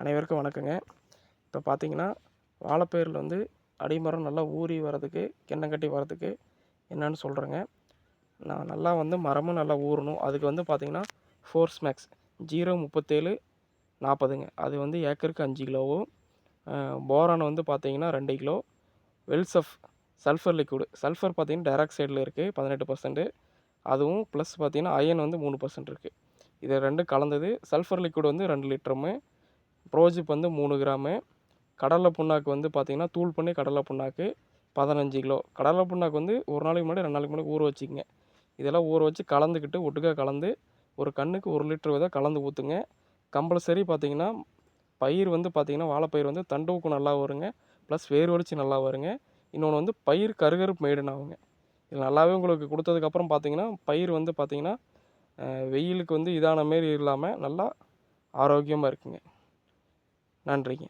அனைவருக்கும் வணக்கங்க. இப்போ பார்த்தீங்கன்னா வாழைப்பயிரில் வந்து அடிமரம் நல்லா ஊறி வர்றதுக்கு கிண்ணங்கட்டி வர்றதுக்கு என்னன்னு சொல்கிறேங்க நான் நல்லா வந்து மரமும் நல்லா ஊறணும். அதுக்கு வந்து பார்த்திங்கன்னா ஃபோர்ஸ் மேக்ஸ் ஜீரோ முப்பத்தேழு நாற்பதுங்க. அது வந்து ஏக்கருக்கு அஞ்சு கிலோவும் போரான் வந்து பார்த்தீங்கன்னா ரெண்டு கிலோ. வெல்சஃப் சல்ஃபர் லிக்விடு. சல்ஃபர் பார்த்தீங்கன்னா டைராக்சைடில் இருக்குது பதினெட்டு பர்சன்ட்டு. அதுவும் ப்ளஸ் பார்த்திங்கன்னா அயன் வந்து மூணு பர்சன்ட் இருக்குது இது ரெண்டும் கலந்தது சல்ஃபர் லிக்விட் வந்து ரெண்டு லிட்டருமே ப்ரோஜிப் வந்து மூணு கிராமு. கடலை புண்ணாக்கு வந்து பார்த்திங்கன்னா தூள் பண்ணி கடலை புண்ணாக்கு பதினஞ்சு கிலோ. கடலை புண்ணாக்கு வந்து ஒரு நாளைக்கு முன்னாடி ரெண்டு நாளைக்கு முன்னாடி ஊற வச்சுக்கங்க. இதெல்லாம் ஊற வச்சு கலந்துக்கிட்டு ஒட்டுக்கா கலந்து ஒரு கண்ணுக்கு ஒரு லிட்டர் விதை கலந்து ஊற்றுங்க கம்பல்சரி பார்த்திங்கன்னா பயிர் வந்து பார்த்திங்கன்னா வாழைப்பயிர் வந்து தண்டு நல்லா வருங்க. ப்ளஸ் வேர் வலிச்சு நல்லா வருங்க. இன்னொன்று வந்து பயிர் கருகருப்பு மெய்டன் ஆகுங்க. இது நல்லாவே உங்களுக்கு கொடுத்ததுக்கப்புறம் பார்த்தீங்கன்னா பயிர் வந்து பார்த்திங்கன்னா வெயிலுக்கு வந்து இதான மாரி இல்லாமல் நல்லா ஆரோக்கியமாக இருக்குங்க. நன்றிங்க.